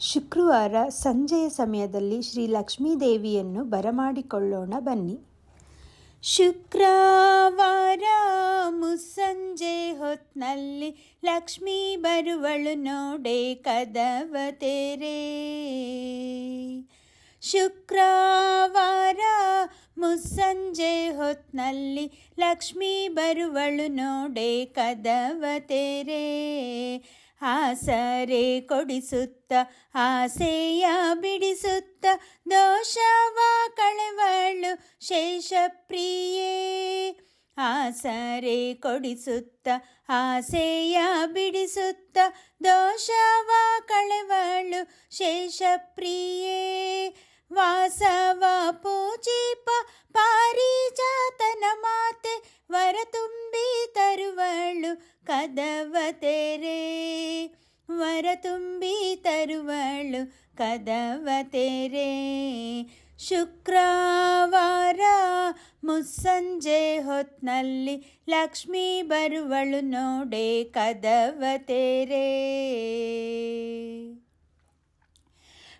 ಶುಕ್ರವಾರ ಸಂಜೆಯ ಸಮಯದಲ್ಲಿ ಶ್ರೀ ಲಕ್ಷ್ಮೀದೇವಿಯನ್ನು ಬರಮಾಡಿಕೊಳ್ಳೋಣ, ಬನ್ನಿ. ಶುಕ್ರವಾರ ಮುಸ್ಸಂಜೆ ಹೊತ್ನಲ್ಲಿ ಲಕ್ಷ್ಮೀ ಬರುವಳು ನೋಡೆ ಕದವ ತೆರೆ. ಶುಕ್ರವಾರ ಮುಸ್ಸಂಜೆ ಹೊತ್ನಲ್ಲಿ ಲಕ್ಷ್ಮೀ ಬರುವಳು ನೋಡೆ ಕದವ ತೆರೆ. ಆಸರೆ ಕೊಡಿಸುತ್ತ, ಆಸೆಯ ಬಿಡಿಸುತ್ತ ದೋಷವ ಕಳೆವಳು ಶೇಷಪ್ರಿಯೇ. ಆಸರೆ ಕೊಡಿಸುತ್ತ, ಆಸೆಯ ಬಿಡಿಸುತ್ತ ದೋಷವ ಕಳೆವಳು ಶೇಷಪ್ರಿಯೇ. ವಾಸವ ಪೂಜಿಪ ಕದವ ತೆರೆ, ವರ ತುಂಬಿ ತರುವಳು ಕದವ ತೆರೆ. ಶುಕ್ರವಾರ ಮುಸ್ಸಂಜೆ ಹೊತ್ನಲ್ಲಿ ಲಕ್ಷ್ಮೀ ಬರುವಳು ನೋಡೆ ಕದವ ತೆರೆ.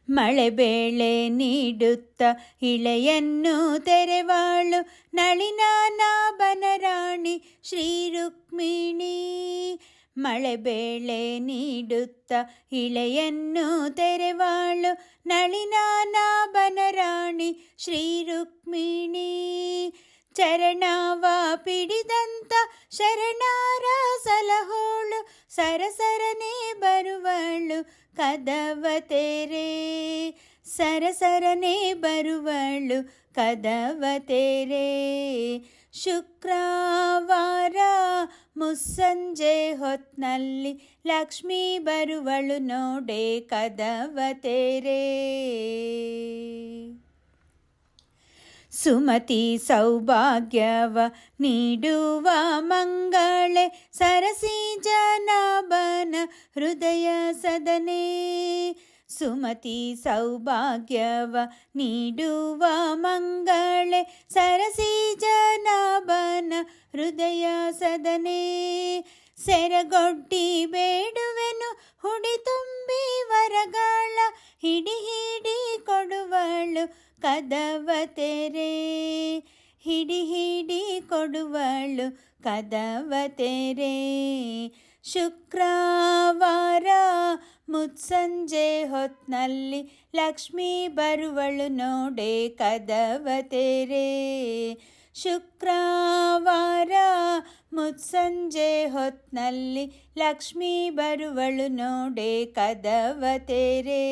ಮಳೆ ಬೇಳೆ ನೀಡುತ್ತ ಇಳೆಯನ್ನು ತೆರೆವಾಳು ನಳಿನಾನಾಭನರಾಣಿ ಶ್ರೀ ರುಕ್ಮಿಣಿ ಮಳೆ ಬೇಳೆ ನೀಡುತ್ತ ಇಳೆಯನ್ನು ತೆರೆವಾಳು ನಳಿನಾನಾಭನರಾಣಿ ಶ್ರೀ ರುಕ್ಮಿಣಿ ಚರಣಾವ ಪಿಡಿದಂತ ಶರಣಾರ ಸಲಹೋಳು ಸರಸರನೆ ಬರುವಳು ಕದವ ತೆರೆ ಸರಸರನೆ ಬರುವಳು ಕದವ ತೆರೆ ಶುಕ್ರವಾರ ಮುಸ್ಸಂಜೆ ಹೊತ್ನಲ್ಲಿ ಲಕ್ಷ್ಮೀ ಬರುವಳು ನೋಡೆ ಕದವ ತೆರೆ ಸುಮತಿ ಸೌಭಾಗ್ಯವ ನೀಡುವ ಮಂಗಳೆ, ಸರಸಿ ಜನಬನ ಹೃದಯ ಸದನೆ. ಸುಮತಿ ಸೌಭಾಗ್ಯವ ನೀಡುವ ಮಂಗಳೆ, ಸರಸಿ ಜನಬನ ಹೃದಯ ಸದನೆ. ಸೆರಗೊಡ್ಡಿ ಬೇಡುವೆನು, ಹುಡಿ ತುಂಬಿ ವರಗಳ ಹಿಡಿ ಹಿಡಿ ಕೊಡುವಳು. ಕದವ ತೆರೆ ಹಿಡಿ ಹಿಡಿ ಕೊಡುವಳು ಕದವ ತೆರೆ ಶುಕ್ರವಾರ ಮುತ್ಸಂಜೆ ಹೊತ್ನಲ್ಲಿ ಲಕ್ಷ್ಮೀ ಬರುವಳು ನೋಡೆ ಕದವ ತೆರೆ ಶುಕ್ರವಾರ ಮುತ್ಸಂಜೆ ಹೊತ್ನಲ್ಲಿ ಲಕ್ಷ್ಮೀ ಬರುವಳು ನೋಡೆ ಕದವ ತೆರೆ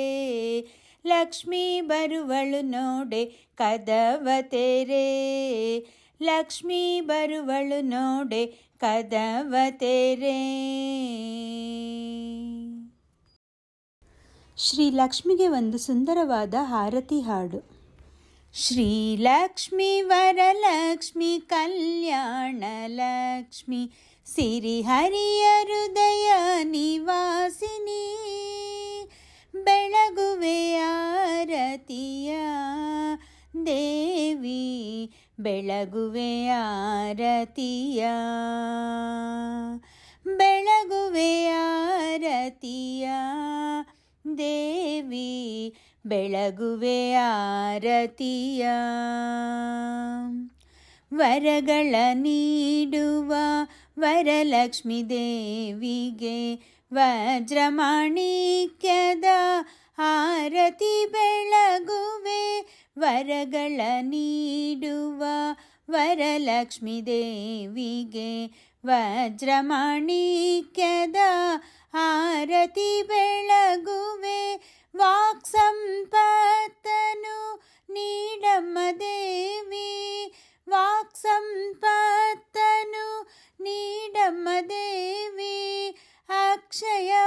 ಲಕ್ಷ್ಮೀ ಬರುವಳು ನೋಡೆ ಕದವ ತೆರೆ. ಲಕ್ಷ್ಮೀ ಬರುವಳು ನೋಡೆ ಕದವ ತೆರೆ. ಶ್ರೀ ಲಕ್ಷ್ಮಿಗೆ ಒಂದು ಸುಂದರವಾದ ಹಾರತಿ ಹಾಡು. ಶ್ರೀಲಕ್ಷ್ಮಿ ವರಲಕ್ಷ್ಮಿ ಕಲ್ಯಾಣ ಲಕ್ಷ್ಮಿ. ಸಿರಿಹರಿಯ ಹೃದಯ ನಿವಾಸಿನಿ. ಬೆಳಗುವೆ ಆರತಿಯ ದೇವಿ ಬೆಳಗುವೆ ಆರತಿಯ ಬೆಳಗುವೆ ಆರತಿಯ ದೇವಿ ಬೆಳಗುವೆ ಆರತಿಯ. ವರಗಳ ನೀಡುವ ವರಲಕ್ಷ್ಮಿ ದೇವಿಗೆ ವಜ್ರಮಾಣಿಕ್ಯದ ಆರತಿ ಬೆಳಗುವೆ ವರಗಳ ನೀಡುವ ವರಲಕ್ಷ್ಮಿ ದೇವಿಗೆ ವಜ್ರಮಾಣಿಕ್ಯದ ಆರತಿ ಬೆಳಗುವೆ ವಾಕ್ಸಂಪತ್ತನು ನೀಡಮ್ಮ ದೇವಿ ವಾಕ್ ಸಂಪತ್ತನು ನೀಡಮ್ಮ ದೇವಿ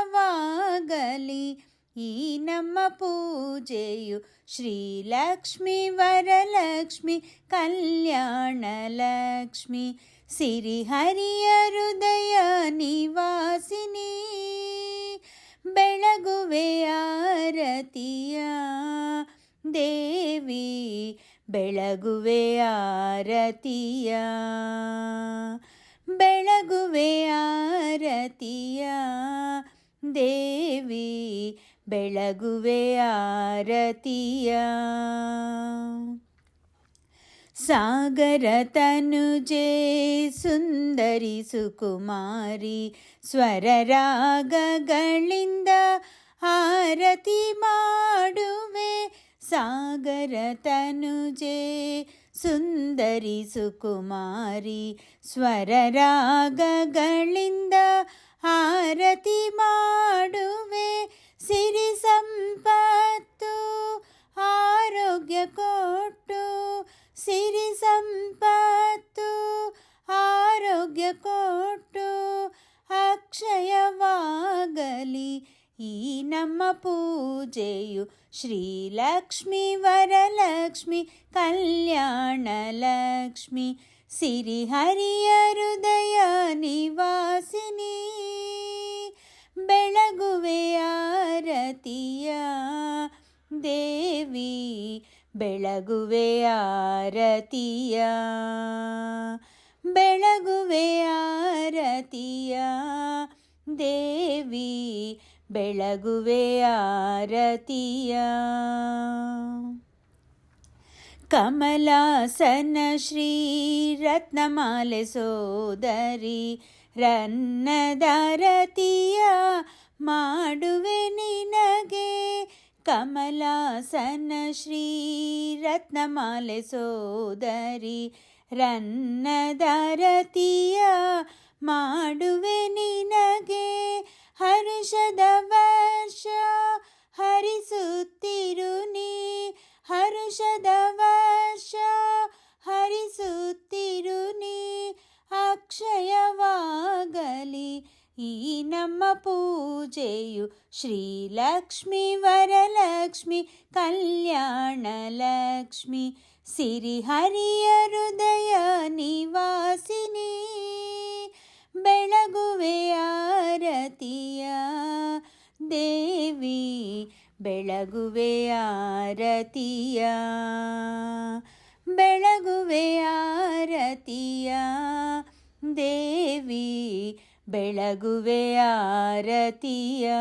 ಅಕ್ಷಯವಾಗಲಿ ಈ ನಮ್ಮ ಪೂಜೆಯು ಶ್ರೀಲಕ್ಷ್ಮಿ ವರಲಕ್ಷ್ಮಿ ಕಲ್ಯಾಣ ಲಕ್ಷ್ಮಿ ಸಿರಿಹರಿಯ ಹೃದಯ ನಿವಾಸಿನಿ ಬೆಳಗುವೆ ಆರತಿಯ ಬೆಳಗುವೆ ಆರತಿಯ. ದೇವಿ ಬೆಳಗುವೆ ಆರತಿಯ. ಸಾಗರ ತನುಜೆ ಸುಂದರಿ ಸುಕುಮಾರಿ ಸ್ವರರಾಗಗಳಿಂದ ಆರತಿ ಮಾಡುವೆ. ಸಾಗರ ತನುಜೆ ಸುಂದರಿ ಸುಕುಮಾರಿ ಸ್ವರ ರಾಗಗಳಿಂದ ಆರತಿ ಮಾಡುವೆ ಸಿರಿ ಸಂಪತ್ತು ಆರೋಗ್ಯ ಕೊಟ್ಟು ಸಿರಿ ಸಂಪತ್ತು ಆರೋಗ್ಯ ಕೊಟ್ಟು ಅಕ್ಷಯವಾಗಲಿ ಈ ನಮ್ಮ ಪೂಜೆಯು ಶ್ರೀಲಕ್ಷ್ಮಿ, ವರಲಕ್ಷ್ಮಿ ಕಲ್ಯಾಣ ಲಕ್ಷ್ಮಿ ಸಿರಿಹರಿಯ ಹೃದಯ ನಿವಾಸಿನಿ. ಬೆಳಗುವೆ ಆರತಿಯ ದೇವಿ, ಬೆಳಗುವೆ ಆರತಿಯ ಬೆಳಗುವೆ ಆರತಿಯ ದೇವಿ ಬೆಳಗುವೆ ಆರತಿಯ. ಕಮಲಾಸನ ಶ್ರೀ ರತ್ನಮಾಲೆ ಸೋದರಿ ರನ್ನದಾರತಿಯ ಮಾಡುವೆ ನಿನಗೆ. ಕಮಲಾಸನ ಶ್ರೀ ರತ್ನಮಾಲೆ ಸೋದರಿ ರನ್ನದಾರತಿಯ ಮಾಡುವೆ ನಿನಗೆ. ಹರುಷದ ವರ್ಷ ಹರಿಸುತ್ತಿರು ನೀ ಹರುಷದ ವರ್ಷ ಹರಿಸುತ್ತಿರು ನೀ ಅಕ್ಷಯವಾಗಲಿ ಈ ನಮ್ಮ ಪೂಜೆಯು ಶ್ರೀಲಕ್ಷ್ಮಿ ವರಲಕ್ಷ್ಮಿ ಕಲ್ಯಾಣ ಲಕ್ಷ್ಮಿ ಸಿರಿಹರಿಯ ಹೃದಯ ನಿವಾಸಿನಿ ಬೆಳಗುವೆ ಆರತಿಯ ದೇವಿ, ಬೆಳಗುವೆ ಆರತಿಯ ಬೆಳಗುವೆ ಆರತಿಯ ದೇವಿ, ಬೆಳಗುವೆ ಆರತಿಯ.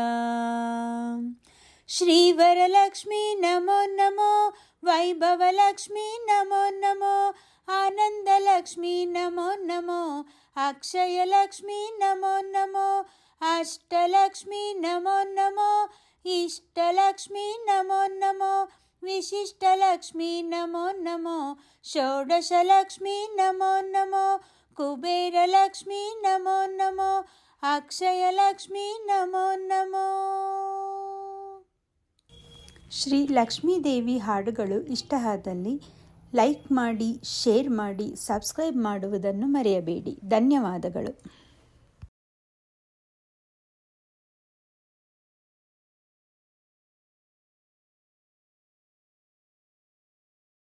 ಶ್ರೀವರಲಕ್ಷ್ಮಿ ನಮೋ ನಮೋ, ವೈಭವಲಕ್ಷ್ಮಿ ನಮೋ ನಮೋ ಆನಂದಲಕ್ಷ್ಮಿ ನಮೋ ನಮೋ, ಅಕ್ಷಯಲಕ್ಷ್ಮಿ ನಮೋ ನಮೋ, ಅಷ್ಟಲಕ್ಷ್ಮಿ ನಮೋ ನಮೋ, ಇಷ್ಟಲಕ್ಷ್ಮಿ ನಮೋ ನಮೋ, ವಿಶಿಷ್ಟಲಕ್ಷ್ಮಿ ನಮೋ ನಮೋ, ಷೋಡಶಲಕ್ಷ್ಮಿ ನಮೋ ನಮೋ, ಕುಬೇರಲಕ್ಷ್ಮಿ ನಮೋ ನಮೋ, ಅಕ್ಷಯಲಕ್ಷ್ಮಿ ನಮೋ ನಮೋ. ಶ್ರೀ ಲಕ್ಷ್ಮೀದೇವಿ ಹಾಡುಗಳು ಇಷ್ಟ ಆದಲ್ಲಿ ಲೈಕ್ ಮಾಡಿ ಶೇರ್ ಮಾಡಿ ಸಬ್ಸ್ಕ್ರೈಬ್ ಮಾಡುವುದನ್ನು ಮರೆಯಬೇಡಿ. ಧನ್ಯವಾದಗಳು.